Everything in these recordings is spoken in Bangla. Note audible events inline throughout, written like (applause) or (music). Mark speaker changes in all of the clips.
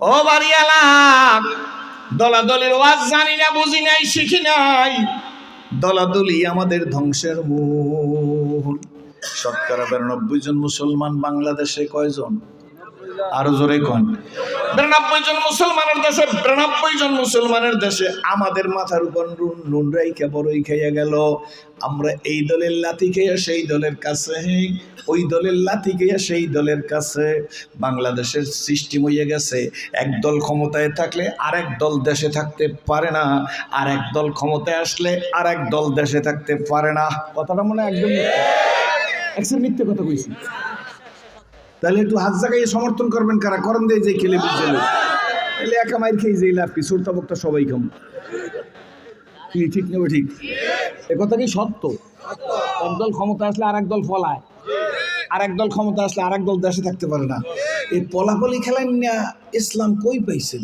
Speaker 1: ও বাড়িয়ালা দলাদলির ওয়াজ জানি না, বুঝি নাই, শিখি নাই। দলাদলি আমাদের ধ্বংসের মূল। শতকরা বিরানব্বই জন মুসলমান, বাংলাদেশে কয়জন? আরও জোরে কন। বিরানব্বই জন মুসলমানের দেশে, বিরানব্বই জন মুসলমানের দেশে আমাদের মাথার উপর নুন নুন রাইখা বড়ই খাইয়া গেল। আমরা এই দলের লাথি খেয়ে সেই দলের কাছে, ওই দলের লাথি খেয়ে সেই দলের কাছে। বাংলাদেশের সৃষ্টি হয়ে গেছে। এক দল ক্ষমতায় থাকলে আরেক দল দেশে থাকতে পারে না। আর এক দল ক্ষমতায় আসলে আর এক দল দেশে থাকতে পারে না। কথাটা মনে একদম একশো মিথ্যে কথা কইছি। তাহলে একটু হাত জাগাইয়ে সমর্থন করবেন কারা? করন দিয়ে যে খেলে বুঝলে তাহলে একা মাইর খেয়ে যে লাভ কি? সুরতা বক্তা সবাই খাম। কি, ঠিক নেবে ঠিক? এ কথা কি সত্য? একদল ক্ষমতা আসলে আর দল ফলায় আর দল ক্ষমতা আসলে আর দল দেশে থাকতে পারে না। এই পলাপলি খেলেন না ইসলাম কই পাইছেন?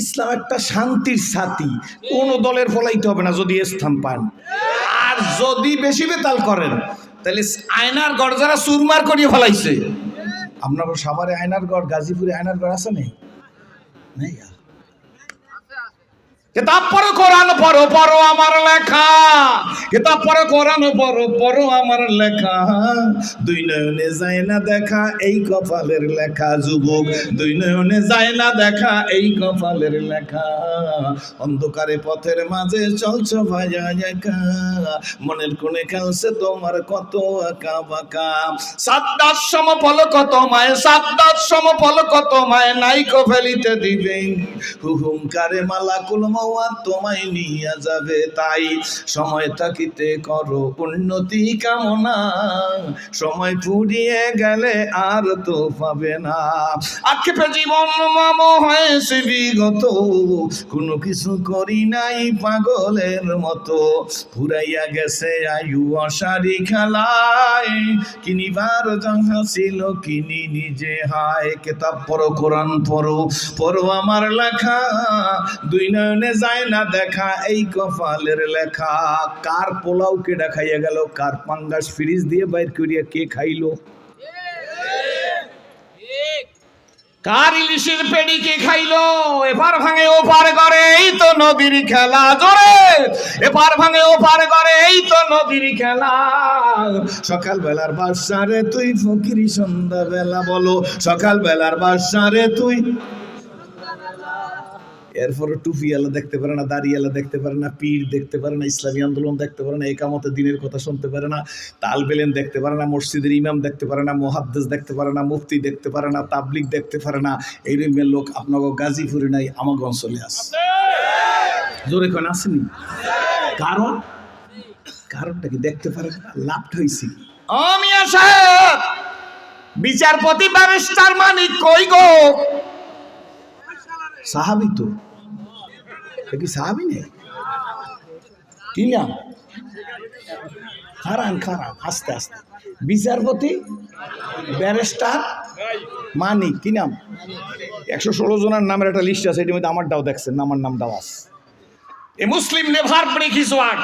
Speaker 1: ইসলাম একটা শান্তির সাথী। কোন দলের ফলাইতে হবে না যদি স্থান পান। আর যদি বেশি বেতাল করেন, তাহলে আয়নার গড় যারা সুরমার করিয়ে ফলাইছে। আপনার সাভারে আয়নার গড় গাজীপুরে আয়নার গড় আছে নেই নেই। কিতাব পড়ো, কোরআন পড়ো পড়ো আমার লেখা। কিতাব পড়ো, কোরআন পড়ো পড়ো আমার লেখা। দুই নয়নে যায় না দেখা এই কপালের লেখা, যুবক। দুই নয়নে যায় না দেখা এই কপালের লেখা। অন্ধকারে পথের মাঝে চলছ ভাজা একা। মনের কোণে খেলছে তোমার কত আঁকা বাঁকা। সাতটার সম ফল কত মায়, সাতটার সম ফল কত মায়, নাইকো ফেলিতে দিবে। হুহুঙ্কারে মালা কুলমা তোমায় নিয়ে যাবে তাই সময় থাকিতে করো উন্নতি কামনা। সময় ফুরিয়ে গেলে আর তো পাবে না। আক্ষেপে জীবন মাম হয়েছে বিগত, কোনো কিছু করি নাই পাগলের মতো। ফুরাইয়া গেছে আয়ু অসারি খেলায়, কিনিবার যাহা ছিল কিনি নিজে হায়। কেতাব পড়ো, কোরআন পড়ো পড়ো আমার লেখা। দুই নয়নে যায় না দেখা, এই কপালের লেখা। কার পোলাও কে দেখাইয়া গেল, কার পাঙ্গাস ফ্রিজ দিয়ে বাইর করিয়া কে খাইলো? কার ইলিশের পেড়ি কে খাইলো? এপার ভাঙে ও পার করে এই তো নদীর খেলা জোরে। এপার ভাঙে ও পার করে এই তো নদীর খেলা। সকাল বেলার বাসারে তুই ফকিরি সন্ধ্যা বেলা বলো সকাল বেলার বাসারে তুই এরপরে টুপি আলা দেখতে পারে না দাড়ি আলা দেখতে পারে না পীর দেখতে পারে না ইসলামী আন্দোলন দেখতে পারে না একামতে দিনের কথা শুনতে পারে না তাল বেলেন দেখতে পারে না মসজিদের ইমাম দেখতে পারে না মহাদ্দেশ দেখতে পারে না মুফতি দেখতে পারে না তাবলিক দেখতে পারে না এই রকমের লোক আপনাকে গাজীপুরে নাই আমাকে অঞ্চলে আছে জোরে কেন আসেনি কারণ কারণটা কি দেখতে পারে না লাভটা হয়েছে বিচারপতি ব্যারিস্টার মানিক কই গো সাহাবি তো। কি সাহাবি নেই? কি নাম? খারান খারান, আস্তে আস্তে। বিচারপতি, ব্যারিস্টার মানিক কি নাম? একশো ষোলো জনের নামের একটা লিস্ট আছে, এটির মধ্যে আমার আমারটাও দেখছেন, আমার নামটাও আছে। A Muslim never break his word.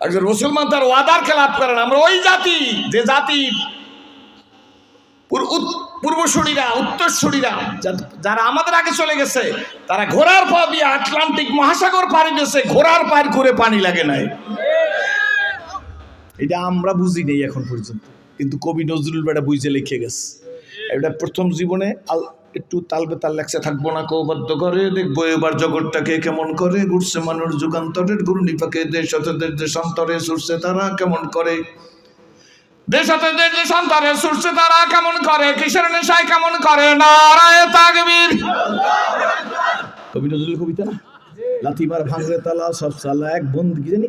Speaker 1: একজন মুসলমান তার ওয়াদার খেলাপ করে না আমরা ওই জাতি, যে জাতি পূর- উত- পূর্বসূরীরা উত্তরসূরীরা যারা আমাদের আগে চলে গেছে, তারা ঘোড়ার পা দিয়ে আটলান্টিক মহাসাগর পাড়ি দিয়েছে, ঘোড়ার পার করে পানি লাগে নাই। এটা আমরা বুঝি নেই এখন পর্যন্ত, কিন্তু কবি নজরুল বেটা বুঝে লিখে গেছে। এটা প্রথম জীবনে আল- একটু তাল বেতাল লেখছে, থাকব না কৌবাদ্য করে দেখব এবার জগৎটাকে কেমন করে। ঘুরছে মানুষ যুগান্তরের গুরু নিপাকে দেশ হতে দেশান্তরে সুরছে তারা কেমন করে? দেশ হতে দেশ দেশান্তরে সুরছে তারা কেমন করে, কিসের নেশায় কেমন করে? নারায় তাকবীর। কবি নজরুল কবিতা? না লাথিমার ভাঙরে তালা, সব সালা এক বন্ধু, কি জানি?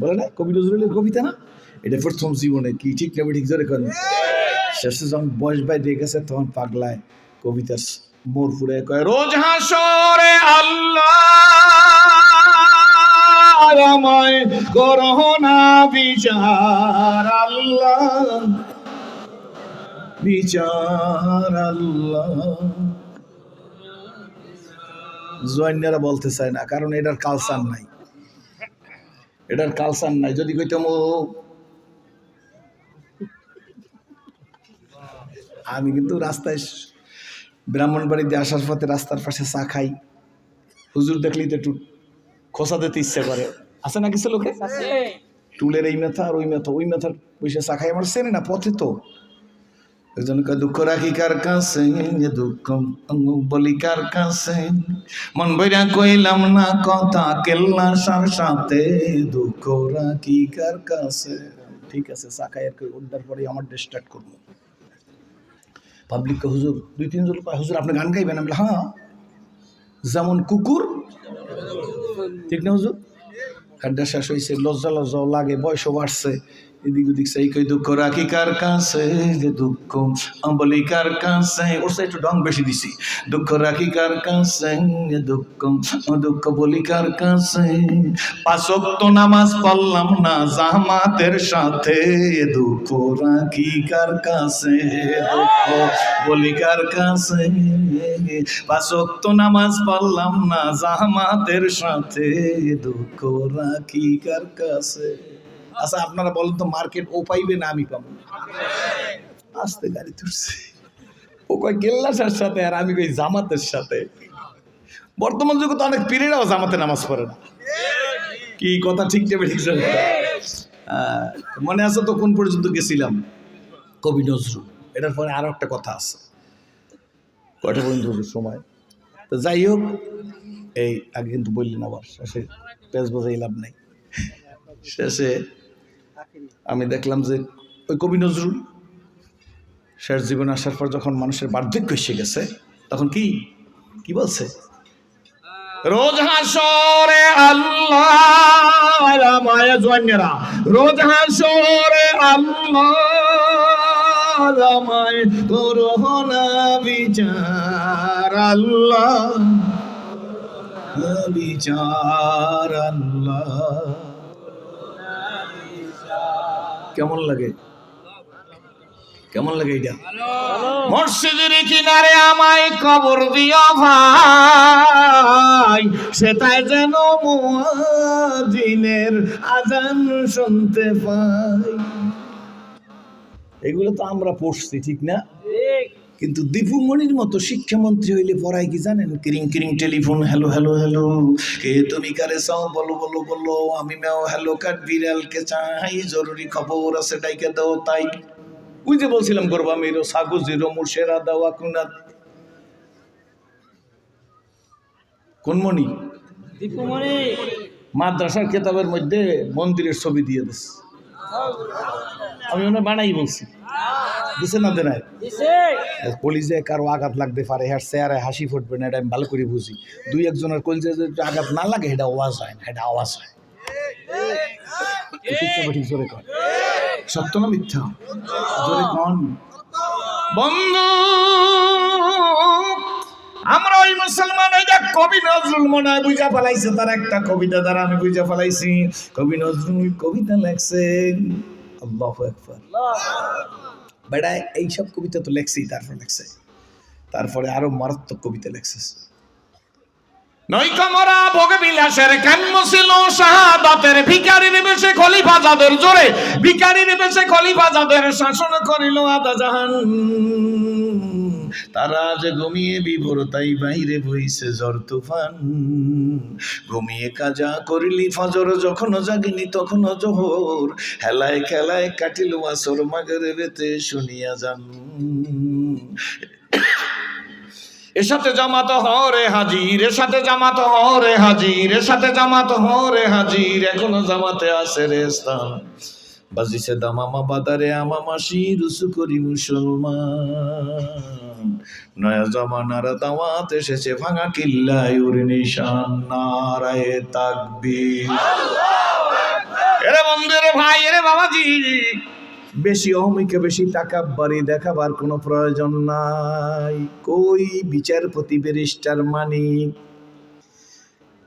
Speaker 1: বলে না কবি নজরুলের কবিতা না? এটা প্রথম জীবনে, কি ঠিক না ঠিক জোরে করেন শেষে যখন বয়স বাই দিয়ে গেছে, তখন পাগলায় কবিতার মোর ফুরে কয়, রোজ হাসরে আল্লাহ, আমায় করোনা বিচার আল্লাহ। বিচার আল্লাহ। বলতে চায় না, কারণ এটার কালচার নাই। এটার কালচার নাই, যদি কইতাম, ও আমি কিন্তু রাস্তায় স- ব্রাহ্মণবাড়ি দিয়ে আসার পথে রাস্তার পাশে চা খাই। হুজুর দেখলেই তো একটু খোসা দিতে ইচ্ছে করে। আছে না কিছু লোকে? টুলের এই মেথা আর ওই মেথা ওই মেথার বসে শাখায় আমার সেনে না পথে তো। একজন কয়, দুঃখ রাখি কার কাছে দুঃখ বলি কার কাছে। মন বইরা কইলাম না কথা কেল্লা সার সাথে দুঃখ রাখি কার কাছে। ঠিক আছে খাই আর উদ্ধার পরে আমার স্টার্ট করব। পাবলিককে হুজুর দুই তিনজন হুজুর আপনি গান গাইবেন? আমি হ্যাঁ। যেমন কুকুর ঠিক না হুজুর? খাড্ডা শেষ হয়েছে লজ্জা লজ্জাও লাগে বয়সও বাড়ছে। এদিক ওদিক সেই কই দুঃখ রাখি কার কাছে যে দুঃখ? বলি কার কাছে? ওর সাথে একটু ডং বেশি দিছি। দুঃখ রাখি কার কাছে যে দুঃখ? দুঃখ বলি কার কাছে? পাঁচক তো নামাজ পড়লাম না, জামাতের সাথে দুঃখ রাখি কার কাছে? দুঃখ বলি কার কাছে? পাঁচক তো নামাজ পড়লাম না, জামাতের সাথে দুঃখ রাখি কার কাছে? আচ্ছা আপনারা বলেন তো মার্কেট ও পাইবে না আমি পাবো? আসতে গাড়ি তুলছে ও কয় গেল্লাসার সাথে আর আমি কই জামাতের সাথে। বর্তমান যুগে তো অনেক পীরেরাও জামাতে নামাজ পড়ে না। কি কথা, ঠিক যাবে ঠিক যাবে মনে আছে তো কোন পর্যন্ত গেছিলাম? কবি নজরুল। এটার পরে আরও একটা কথা আছে। কয়টা পর্যন্ত সময়? তো যাই হোক, এই আগে কিন্তু বললেন আবার, শেষে পেজ বোঝাই লাভ নাই। শেষে আমি দেখলাম যে ওই কবি নজরুল শেষ জীবনে আসার পর যখন মানুষের বার্ধক্য এসে গেছে, তখন কি কি বলছে? রোজ হাসরে আল্লাহ মায়া রোজ হাসরে আল্লাহ মায় করোনা বিচার, আল্লাহ বিচার, আল্লাহ। কেমন লাগে? কেমন লাগে এটা? মসজিদের কিনারে আমায় কবর দিও ভাই। সেটাই যেন মুয়াজ্জিনের আজান শুনতে পাই। এগুলো তো আমরা পড়ছি ঠিক না? কিন্তু দীপুমণির মতো শিক্ষামন্ত্রী হইলে পড়ায় কি জানেন? কিরিং কিরিং টেলিফোন হ্যালো হ্যালো হ্যালো। কে তুমি কারে চাও? বলো বলো বলো। আমি মেও হ্যালো কাট বিড়ালকে চাই। জরুরি খবর আছে ডাইকে দাও তাই। ওই যে বলছিলাম করব আমি সাগু জিরো মুর্শেরা দাওয়া কুনাত কোন মণি মাদ্রাসার কেতাবের মধ্যে মন্দিরের ছবি দিয়ে দিস। আমি ওনার বানাই বলছি। দিছে না দেনায় কলিজে কারও আঘাত লাগতে পারে হ্যাঁ চেয়ারে হাসি ফুটবে না এটা আমি ভালো করে বুঝি। দুই একজনের কলিজে যদি আঘাত না লাগে এটা আওয়াজ হয় না এটা আওয়াজ হয়। জোরে সত্য না মিথ্যা? জোরে কন। বন্ধু আমরা ওই মুসলমান ওই যে কবি নজরুল মনে হয় বুঝা ফেলাইছে তার একটা কবিতা দ্বারা আমি বুঝা ফেলাইছি। কবি নজরুল কবিতা লেখছেন আল্লাহ একবার বেড়া এইসব কবিতা তো লেখছি তারপর লেখছে। তারপরে আরও মারাত্মক কবিতা লেখছে। নৈকমরা ভোগ বিলাসের কাম্য ছিল শাহাদাতের ভিকারির বেশে খলিফা যাদের জোরে ভিকারির বেশে খলিফা যাদের শাসন করিল আদা জাহান। তারা যে ঘুমিয়ে বিভোর, তাই বাইরে বইছে জ্বর তুফান। ঘুমিয়ে কাজা করিলি ফজর, যখন জাগিনি তখন জোহর। হেলায় খেলায় কাটিল আসর মাগের বেতে শুনিয়া যান। (coughs) এর সাথে জামাত হরে হাজির এর সাথে জামাত হরে হাজির এর সাথে জামাত হরে হাজির, এখনও জামাতে আছে রে স্থান। বাজিছে দামামা বাদারে আমা মাসি, রুসু করি মুসলমান। নয়া জমানার দাওয়াত এসেছে ভাঙা কিল্লায় উর নিশান নারায়ে তাকবীর। এরে বন্ধু রে ভাই, এরে বাবাজি। বেশি অহমিকে, বেশি টাকা বাড়ি দেখাবার কোনো প্রয়োজন নাই। কই বিচারপতি ব্যারিস্টার মানি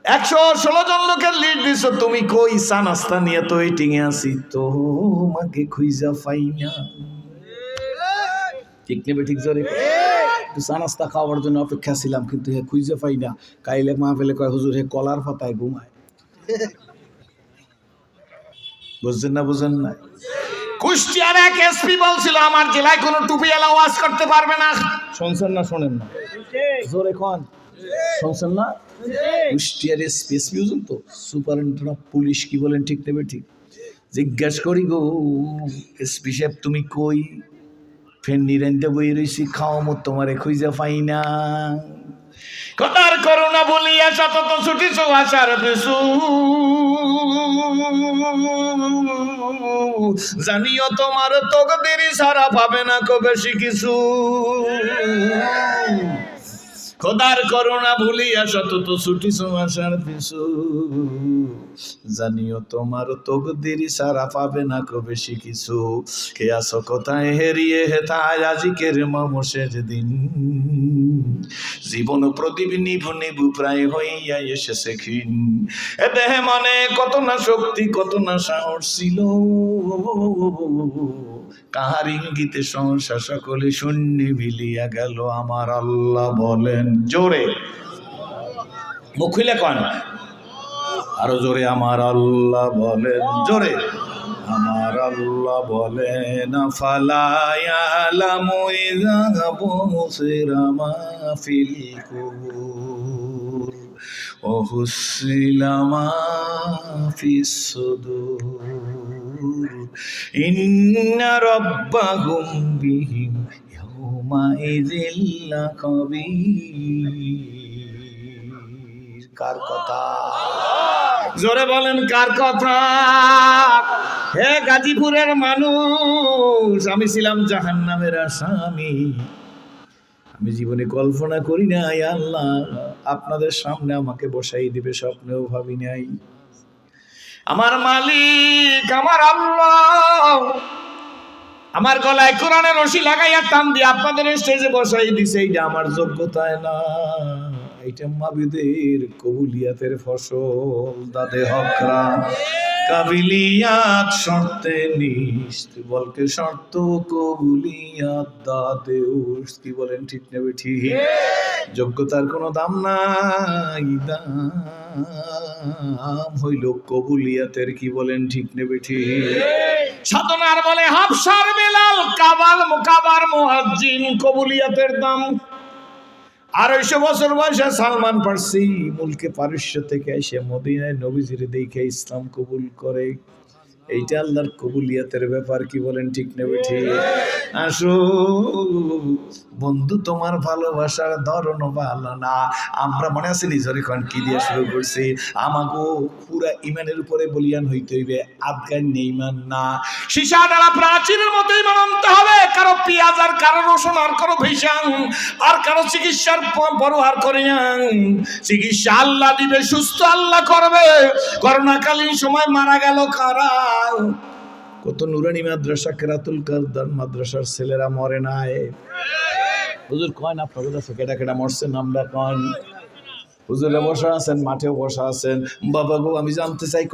Speaker 1: একশো ষোলো জন লোকের লিড দিছ। তুমি কই? নাস্তা নিয়ে তো ওয়েটিং এ আছি। তোমাকে খুঁজা পাই না। ঠিক নেবে, ঠিক জোরে চা নাস্তা খাওয়ার জন্য অপেক্ষা ছিলাম, কিন্তু হে খুঁজে পাই না। কাইলে মা ফেলে কয়, হুজুর হে কলার পাতায় ঘুমায়। বুঝছেন না, বুঝেন না? কুষ্টিয়ার এক এসপি বলছিল, আমার জেলায় কোনো টুপি এলা করতে পারবে না। শুনছেন না, শোনেন না। জোরে কন। শুনছেন না? কুষ্টিয়ার এসপি বুঝুন তো? সুপারিনটেন্ডেন্ট অফ পুলিশ কি বলেন ঠিক নেবে ঠিক জিজ্ঞাস করি গো, এসপি সাহেব, তুমি কই? ফের নিরেন্দে বই রইছি খাও মো তোমারে খুঁজে পাই না। কথার করুণা বলিয়া সতত ছুটিছ আশার পিছু জানিও তোমার তকদেরই সারা পাবে না কো বেশি কিছু। খোদার করুণা ভুলিয়া সতত ছুটিছ আশার পিছু জানিও তোমার তকদিরি সারা পাবে না কো বেশি কিছু। কে আসো কোথায় হেরিয়ে হেতায় আজিকের মামসের দিন। জীবন প্রদীপ নিভু নিভু প্রায় হইয়া এসেছে ক্ষীণ। এ দেহে মনে কত না শক্তি, কত না সাহস ছিল। কাহার ইঙ্গিতে সংসার সকলে শূন্য মিলিয়া গেল, আমার আল্লাহ বলেন। জোরে। মুখ খুলে কন। আরও জোরে, আমার আল্লাহ বলেন। জোরে। আমার আল্লাহ বলেন ফালায়ালামু ইযা বুসিরা মা ফিল কুবুর ও ফিস বিহিম ইয়াউমা ইযিল কার কথা? জোরে বলেন কার কথা? হে গাজীপুরের মানুষ আমি ছিলাম জাহান নামের আসামি। আমি জীবনে কল্পনা করি নাই আল্লাহ আপনাদের সামনে আমাকে বসাই দিবে স্বপ্নেও ভাবি নাই। আমার মালিক, আমার আল্লাহ। আমার গলায় কোরআনের রশি লাগাইয়া টান দিয়ে আপনাদের স্টেজে বসাই দিছে, এইটা আমার যোগ্যতায় না। এইটা মাবিদের কবুলিয়াতের ফসল দাদে হকরা কাবিলিয়াত শর্তে নিস্ত বলকে শর্ত? কবুলিয়াত দাদে উস কি বলেন ঠিক নেবে ঠিক। যোগ্যতার কোনো দাম নাই দাম হইল কবুলিয়াতের। কি বলেন ঠিক নেবে ঠিক। সাধনার বলে হাফসার বেলাল কাবাল মুকাবার মুয়াজ্জিন কবুলিয়াতের দাম আড়াইশো বছর বয়সে সালমান পারসি মুলকে পারস্য থেকে এসে মদিনায় নবীজির দেখে ইসলাম কবুল করে। এইটা আল্লাহর কবুলিয়াতের ব্যাপার, কি বলেন ঠিক নেবে ঠিক আসো, বন্ধু, তোমার ভালোবাসার ধরন ভালো না। আমরা মনে আছে নিজের এখন কি দিয়ে শুরু করছি? আমাকে পুরা ইমানের উপরে বলিয়ান হইতে হইবে, আফগান নেইমান না। সীসা দ্বারা প্রাচীরের মতো ইমান আনতে হবে, কারও পেঁয়াজ আর কারও রসুন আর কারও ভীষণ, আর কারও চিকিৎসার ব্যবহার করি চিকিৎসা আল্লাহ দিবে, সুস্থ আল্লাহ করবে। করোনাকালীন সময় মারা গেল কারা? কত নুরানি মাদ্রাসা, কেরাতুল কারদান মাদ্রাসার ছেলেরা মরে নাই। হুজুর কয় না, আপনাদের কাছে কেটা কেটা মরছে, নামটা কন। হুজুরে বসা আছেন, মাঠেও বসা আছেন। বাবা গো, আমি জানতে চাই